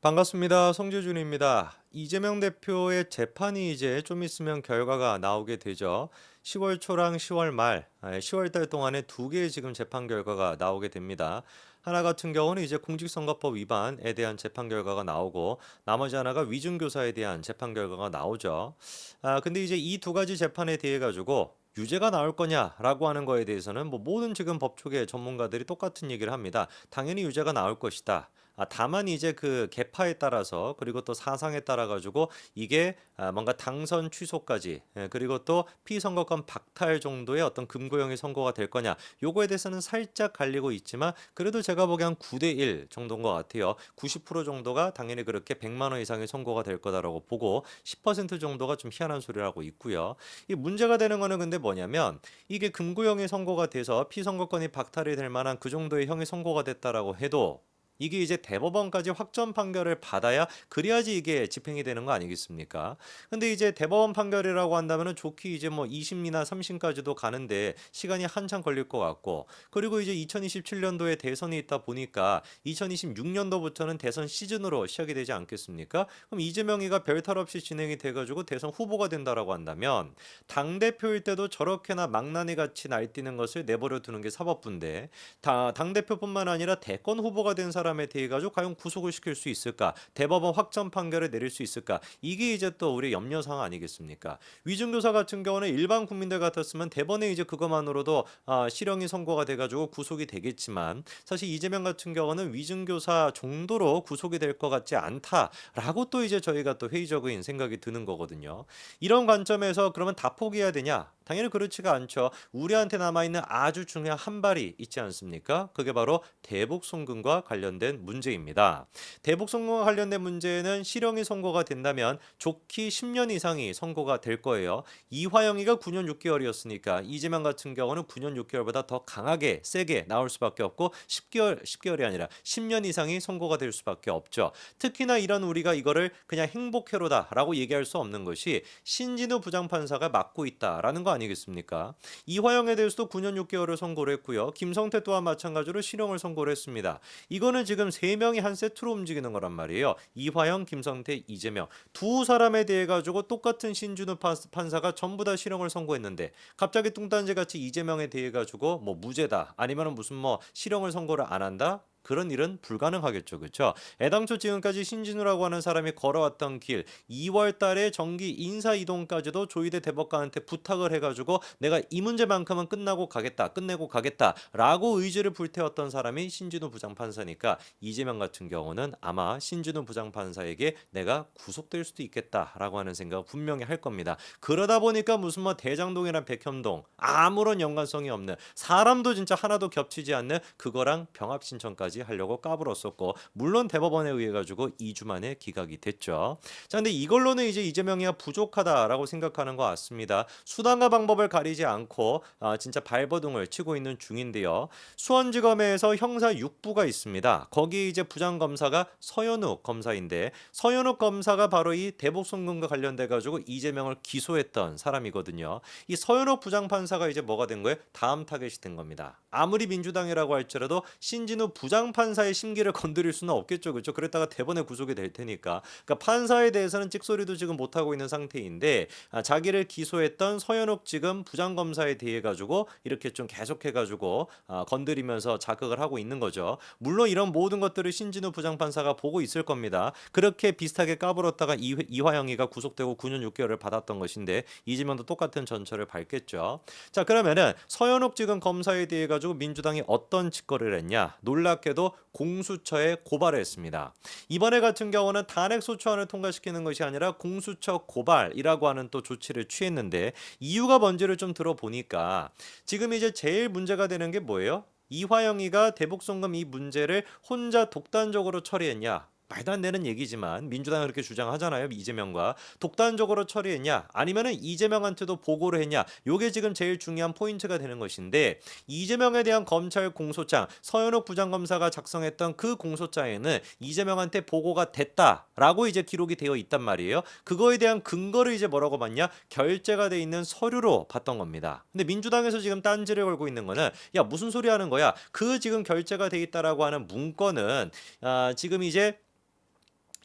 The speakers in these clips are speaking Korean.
반갑습니다. 성재준입니다. 이재명 대표의 재판이 이제 좀 있으면 결과가 나오게 되죠. 10월 초랑 10월 말, 10월 달 동안에 두 개의 지금 재판 결과가 나오게 됩니다. 하나 같은 경우는 이제 공직선거법 위반에 대한 재판 결과가 나오고 나머지 하나가 위증교사에 대한 재판 결과가 나오죠. 아, 근데 이제 이 두 가지 재판에 대해 가지고 유죄가 나올 거냐라고 하는 거에 대해서는 뭐 모든 지금 법조계 전문가들이 똑같은 얘기를 합니다. 당연히 유죄가 나올 것이다. 아, 다만 이제 그 개파에 따라서 그리고 또 사상에 따라 가지고 이게 아, 뭔가 당선 취소까지 예, 그리고 또 피선거권 박탈 정도의 어떤 금고형이 선고가 될 거냐 요거에 대해서는 살짝 갈리고 있지만 그래도 제가 보기엔 한 9대 1 정도인 것 같아요. 90% 정도가 당연히 그렇게 100만 원 이상의 선고가 될 거다라고 보고 10% 정도가 좀 희한한 소리를 하고 있고요. 이 문제가 되는 거는 근데 뭐냐면 이게 금고형이 선고가 돼서 피선거권이 박탈이 될 만한 그 정도의 형이 선고가 됐다라고 해도 이게 이제 대법원까지 확정 판결을 받아야 그래야지 이게 집행이 되는 거 아니겠습니까? 근데 이제 대법원 판결이라고 한다면은 좋게 이제 뭐 2심이나 3심까지도 가는데 시간이 한참 걸릴 것 같고 그리고 이제 2027년도에 대선이 있다 보니까 2026년도부터는 대선 시즌으로 시작이 되지 않겠습니까? 그럼 이재명이가 별탈 없이 진행이 돼가지고 대선 후보가 된다라고 한다면 당 대표일 때도 저렇게나 망나니 같이 날뛰는 것을 내버려 두는 게 사법부인데 당 대표뿐만 아니라 대권 후보가 된 사람 사람에 대해 가지고 과연 구속을 시킬 수 있을까? 대법원 확정 판결을 내릴 수 있을까? 이게 이제 또 우리 염려 사항 아니겠습니까? 위증교사 같은 경우는 일반 국민들 같았으면 대번에 이제 그것만으로도 아, 실형이 선고가 돼 가지고 구속이 되겠지만 사실 이재명 같은 경우는 위증교사 정도로 구속이 될 것 같지 않다라고 또 이제 저희가 또 회의적인 생각이 드는 거거든요. 이런 관점에서 그러면 다 포기해야 되냐? 당연히 그렇지가 않죠. 우리한테 남아 있는 아주 중요한 한 발이 있지 않습니까? 그게 바로 대북 송금과 관련된 문제입니다. 대북 송금과 관련된 문제는 실형이 선고가 된다면 좋기 10년 이상이 선고가 될 거예요. 이화영이가 9년 6개월이었으니까 이재명 같은 경우는 9년 6개월보다 더 강하게 세게 나올 수밖에 없고 10개월 10개월이 아니라 10년 이상이 선고가 될 수밖에 없죠. 특히나 이런 우리가 이거를 그냥 행복회로다라고 얘기할 수 없는 것이 신진우 부장판사가 맡고 있다라는 거 아니겠습니까? 이화영에 대해서도 9년 6개월을 선고를 했고요. 김성태 또한 마찬가지로 실형을 선고를 했습니다. 이거는 지금 세 명이 한 세트로 움직이는 거란 말이에요. 이화영, 김성태, 이재명 두 사람에 대해 가지고 똑같은 신준우 판사가 전부 다 실형을 선고했는데 갑자기 뚱딴지 같이 이재명에 대해 가지고 뭐 무죄다 아니면 무슨 뭐 실형을 선고를 안 한다 그런 일은 불가능하겠죠. 그렇죠? 애당초 지금까지 신진우라고 하는 사람이 걸어왔던 길 2월 달에 정기 인사 이동까지도 조희대 대법관한테 부탁을 해 가지고 내가 이 문제만큼은 끝나고 가겠다. 끝내고 가겠다라고 의지를 불태웠던 사람이 신진우 부장판사니까 이재명 같은 경우는 아마 신진우 부장판사에게 내가 구속될 수도 있겠다라고 하는 생각 분명히 할 겁니다. 그러다 보니까 무슨 뭐 대장동이랑 백현동 아무런 연관성이 없는 사람도 진짜 하나도 겹치지 않는 그거랑 병합 신청까지 기각까지 하려고 까불었었고 물론 대법원에 의해 가지고 2주 만에 기각이 됐죠. 자, 근데 이걸로는 이제 이재명이가 부족하다라고 생각하는 것 같습니다. 수단과 방법을 가리지 않고 아, 진짜 발버둥을 치고 있는 중인데요. 수원지검에서 형사 6부가 있습니다. 거기 이제 부장 검사가 서현욱 검사인데 서현욱 검사가 바로 이 대북 송금과 관련돼 가지고 이재명을 기소했던 사람이거든요. 이 서현욱 부장 판사가 이제 뭐가 된 거예요? 다음 타겟이 된 겁니다. 아무리 민주당이라고 할지라도 신진우 부장 판사의 심기를 건드릴 수는 없겠죠. 그렇죠? 그랬다가 대번에 구속이 될 테니까. 그러니까 판사에 대해서는 찍소리도 지금 못 하고 있는 상태인데 아, 자기를 기소했던 서현욱 지금 부장 검사에 대해 가지고 이렇게 좀 계속해 가지고 아, 건드리면서 자극을 하고 있는 거죠. 물론 이런 모든 것들을 신진우 부장 판사가 보고 있을 겁니다. 그렇게 비슷하게 까불었다가 이, 이화영이가 구속되고 9년 6개월을 받았던 것인데 이재명도 똑같은 전철을 밟겠죠. 자 그러면은 서현욱 지금 검사에 대해 가지고 민주당이 어떤 짓거리를 했냐 놀랍게 도 공교롭게도 공수처에 고발을 했습니다. 이번에 같은 경우는 탄핵 소추안을 통과시키는 것이 아니라 공수처 고발이라고 하는 또 조치를 취했는데 이유가 뭔지를 좀 들어보니까 지금 이제 제일 문제가 되는 게 뭐예요? 이화영이가 대북송금 이 문제를 혼자 독단적으로 처리했냐? 말도 안 되는 얘기지만 민주당은 그렇게 주장하잖아요. 이재명과 독단적으로 처리했냐 아니면은 이재명한테도 보고를 했냐 요게 지금 제일 중요한 포인트가 되는 것인데 이재명에 대한 검찰 공소장 서현욱 부장검사가 작성했던 그 공소장에는 이재명한테 보고가 됐다라고 이제 기록이 되어 있단 말이에요. 그거에 대한 근거를 이제 뭐라고 봤냐 결제가 돼 있는 서류로 봤던 겁니다. 근데 민주당에서 지금 딴지를 걸고 있는 거는 야 무슨 소리 하는 거야? 그 지금 결제가 돼 있다라고 하는 문건은 아, 지금 이제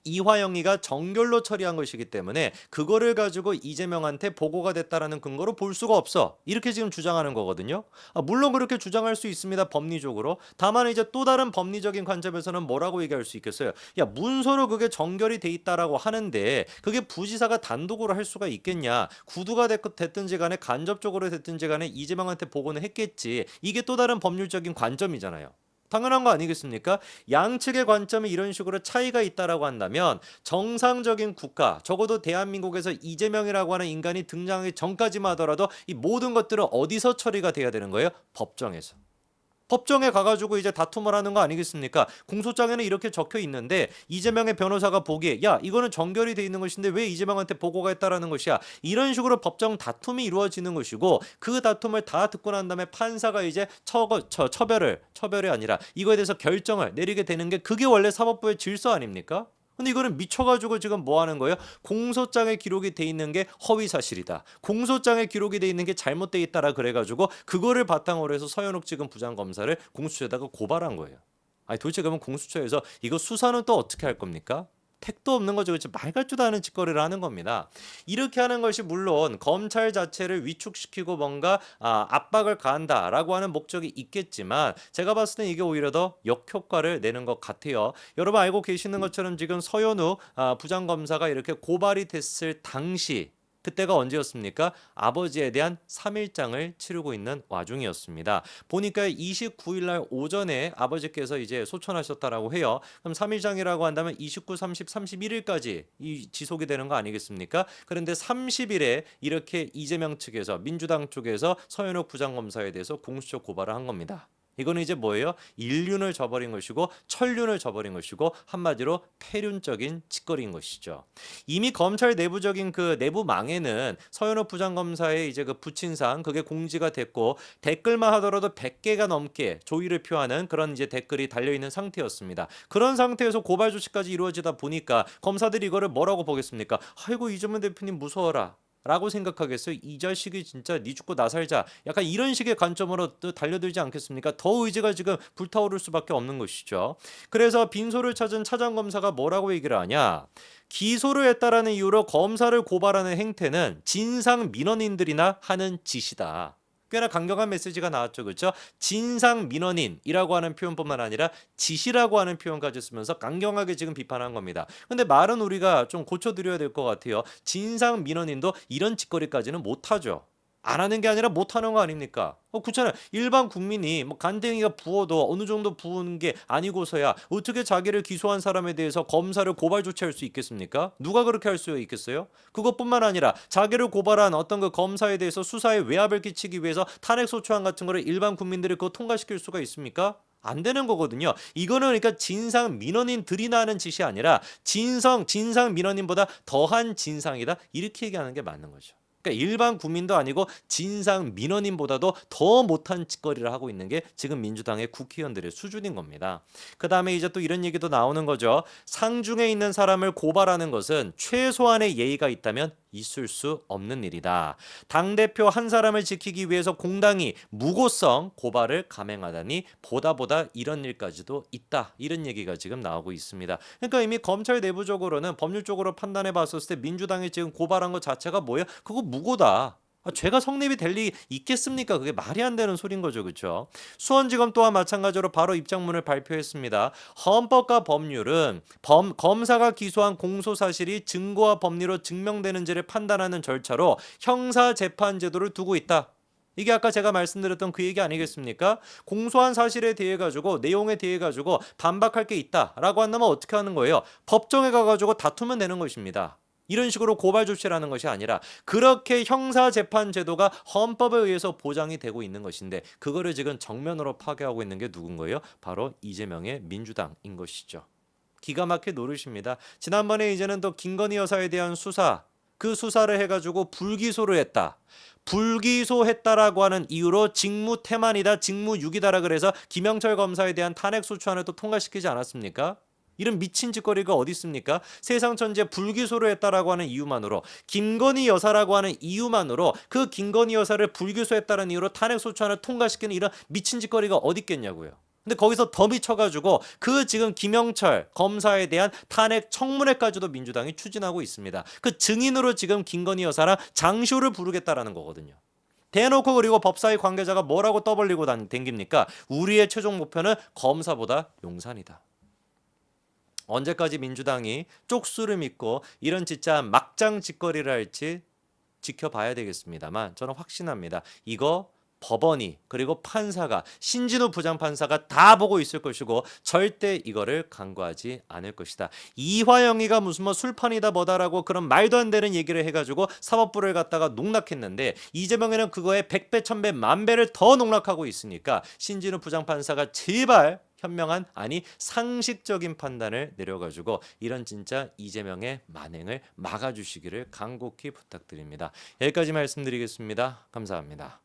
이화영이가 정결로 처리한 것이기 때문에 그거를 가지고 이재명한테 보고가 됐다라는 근거로 볼 수가 없어. 이렇게 지금 주장하는 거거든요. 아, 물론 그렇게 주장할 수 있습니다. 법리적으로. 다만 이제 또 다른 법리적인 관점에서는 뭐라고 얘기할 수 있겠어요? 야, 문서로 그게 정결이 돼 있다라고 하는데 그게 부지사가 단독으로 할 수가 있겠냐? 구두가 됐, 됐든지 간에 간접적으로 됐든지 간에 이재명한테 보고는 했겠지. 이게 또 다른 법률적인 관점이잖아요. 당연한 거 아니겠습니까? 양측의 관점이 이런 식으로 차이가 있다라고 한다면 정상적인 국가, 적어도 대한민국에서 이재명이라고 하는 인간이 등장하기 전까지만 하더라도 이 모든 것들은 어디서 처리가 돼야 되는 거예요? 법정에서. 법정에 가가지고 이제 다툼을 하는 거 아니겠습니까? 공소장에는 이렇게 적혀 있는데 이재명의 변호사가 보기에 야 이거는 정결이 돼 있는 것인데 왜 이재명한테 보고가 했다라는 것이야? 이런 식으로 법정 다툼이 이루어지는 것이고 그 다툼을 다 듣고 난 다음에 판사가 이제 처거 처, 처벌을 처벌이 아니라 이거에 대해서 결정을 내리게 되는 게 그게 원래 사법부의 질서 아닙니까? 근데 이거는 미쳐가지고 지금 뭐 하는 거예요? 공소장에 기록이 돼 있는 게 허위 사실이다. 공소장에 기록이 돼 있는 게 잘못돼 있다라 그래가지고 그거를 바탕으로 해서 서현욱 지금 부장 검사를 공수처에다가 고발한 거예요. 아니 도대체 그러면 공수처에서 이거 수사는 또 어떻게 할 겁니까? 택도 없는 거죠. 그렇죠? 말 같지도 않은 짓거리를 하는 겁니다. 이렇게 하는 것이 물론 검찰 자체를 위축시키고 뭔가 아, 압박을 가한다라고 하는 목적이 있겠지만 제가 봤을 땐 이게 오히려 더 역효과를 내는 것 같아요. 여러분 알고 계시는 것처럼 지금 서현우 아, 부장검사가 이렇게 고발이 됐을 당시 그때가 언제였습니까? 아버지에 대한 3일장을 치르고 있는 와중이었습니다. 보니까 29일 날 오전에 아버지께서 이제 소천하셨다라고 해요. 그럼 3일장이라고 한다면 29, 30, 31일까지 이 지속이 되는 거 아니겠습니까? 그런데 30일에 이렇게 이재명 측에서 민주당 쪽에서 서현욱 부장검사에 대해서 공수처 고발을 한 겁니다. 이거는 이제 뭐예요? 인륜을 저버린 것이고 천륜을 저버린 것이고 한마디로 폐륜적인 짓거리인 것이죠. 이미 검찰 내부적인 그 내부 망에는 서현욱 부장검사의 이제 그 부친상 그게 공지가 됐고 댓글만 하더라도 100개가 넘게 조의를 표하는 그런 이제 댓글이 달려 있는 상태였습니다. 그런 상태에서 고발 조치까지 이루어지다 보니까 검사들이 이거를 뭐라고 보겠습니까? 아이고 이재명 대표님 무서워라. 라고 생각하겠어요. 이 자식이 진짜 니 죽고 나 살자. 약간 이런 식의 관점으로 또 달려들지 않겠습니까? 더 의지가 지금 불타오를 수밖에 없는 것이죠. 그래서 빈소를 찾은 차장 검사가 뭐라고 얘기를 하냐? 기소를 했다라는 이유로 검사를 고발하는 행태는 진상 민원인들이나 하는 짓이다. 꽤나 강경한 메시지가 나왔죠. 그렇죠? 진상 민원인이라고 하는 표현뿐만 아니라 지시라고 하는 표현까지 쓰면서 강경하게 지금 비판한 겁니다. 근데 말은 우리가 좀 고쳐 드려야 될 것 같아요. 진상 민원인도 이런 짓거리까지는 못 하죠. 안 하는 게 아니라 못 하는 거 아닙니까? 어, 그렇잖아요. 일반 국민이 뭐 간댕이가 부어도 어느 정도 부은 게 아니고서야 어떻게 자기를 기소한 사람에 대해서 검사를 고발 조치할 수 있겠습니까? 누가 그렇게 할 수 있겠어요? 그것뿐만 아니라 자기를 고발한 어떤 그 검사에 대해서 수사에 외압을 끼치기 위해서 탄핵 소추안 같은 거를 일반 국민들이 그거 통과시킬 수가 있습니까? 안 되는 거거든요. 이거는 그러니까 진상 민원인들이 나는 짓이 아니라 진성 진상 민원인보다 더한 진상이다 이렇게 얘기하는 게 맞는 거죠. 그러니까 일반 국민도 아니고 진상 민원인보다도 더 못한 짓거리를 하고 있는 게 지금 민주당의 국회의원들의 수준인 겁니다. 그 다음에 이제 또 이런 얘기도 나오는 거죠. 상중에 있는 사람을 고발하는 것은 최소한의 예의가 있다면 있을 수 없는 일이다. 당 대표 한 사람을 지키기 위해서 공당이 무고성 고발을 감행하다니 보다 보다 이런 일까지도 있다. 이런 얘기가 지금 나오고 있습니다. 그러니까 이미 검찰 내부적으로는 법률적으로 판단해 봤을 때 민주당이 지금 고발한 것 자체가 뭐예요? 그거 무고다. 아, 죄가 성립이 될 리 있겠습니까? 그게 말이 안 되는 소린 거죠, 그렇죠? 수원지검 또한 마찬가지로 바로 입장문을 발표했습니다. 헌법과 법률은 범, 검사가 기소한 공소 사실이 증거와 법리로 증명되는지를 판단하는 절차로 형사 재판 제도를 두고 있다. 이게 아까 제가 말씀드렸던 그 얘기 아니겠습니까? 공소한 사실에 대해 가지고 내용에 대해 가지고 반박할 게 있다라고 한다면 어떻게 하는 거예요? 법정에 가 가지고 다투면 되는 것입니다. 이런 식으로 고발 조치라는 것이 아니라 그렇게 형사 재판 제도가 헌법에 의해서 보장이 되고 있는 것인데 그거를 지금 정면으로 파괴하고 있는 게 누군 거예요? 바로 이재명의 민주당인 것이죠. 기가 막힌 노릇입니다. 지난번에 이제는 또 김건희 여사에 대한 수사 그 수사를 해가지고 불기소를 했다. 불기소했다라고 하는 이유로 직무 태만이다, 직무 유기다라 그래서 김영철 검사에 대한 탄핵 소추안을 또 통과시키지 않았습니까? 이런 미친 짓거리가 어디 있습니까? 세상 천재 불기소를 했다라고 하는 이유만으로 김건희 여사라고 하는 이유만으로 그 김건희 여사를 불기소했다는 이유로 탄핵 소추안을 통과시키는 이런 미친 짓거리가 어디 있겠냐고요. 근데 거기서 더 미쳐가지고 그 지금 김영철 검사에 대한 탄핵 청문회까지도 민주당이 추진하고 있습니다. 그 증인으로 지금 김건희 여사랑 장쇼를 부르겠다라는 거거든요. 대놓고 그리고 법사위 관계자가 뭐라고 떠벌리고 단- 댕깁니까? 우리의 최종 목표는 검사보다 용산이다. 언제까지 민주당이 쪽수를 믿고 이런 진짜 막장 짓거리를 할지 지켜봐야 되겠습니다만 저는 확신합니다. 이거 법원이 그리고 판사가 신진우 부장판사가 다 보고 있을 것이고 절대 이거를 간과하지 않을 것이다. 이화영이가 무슨 뭐 술판이다 뭐다라고 그런 말도 안 되는 얘기를 해가지고 사법부를 갖다가 농락했는데 이재명에는 그거에 100배, 1000배, 만배를 더 농락하고 있으니까 신진우 부장판사가 제발 현명한 아니 상식적인 판단을 내려가지고 이런 진짜 이재명의 만행을 막아주시기를 간곡히 부탁드립니다. 여기까지 말씀드리겠습니다. 감사합니다.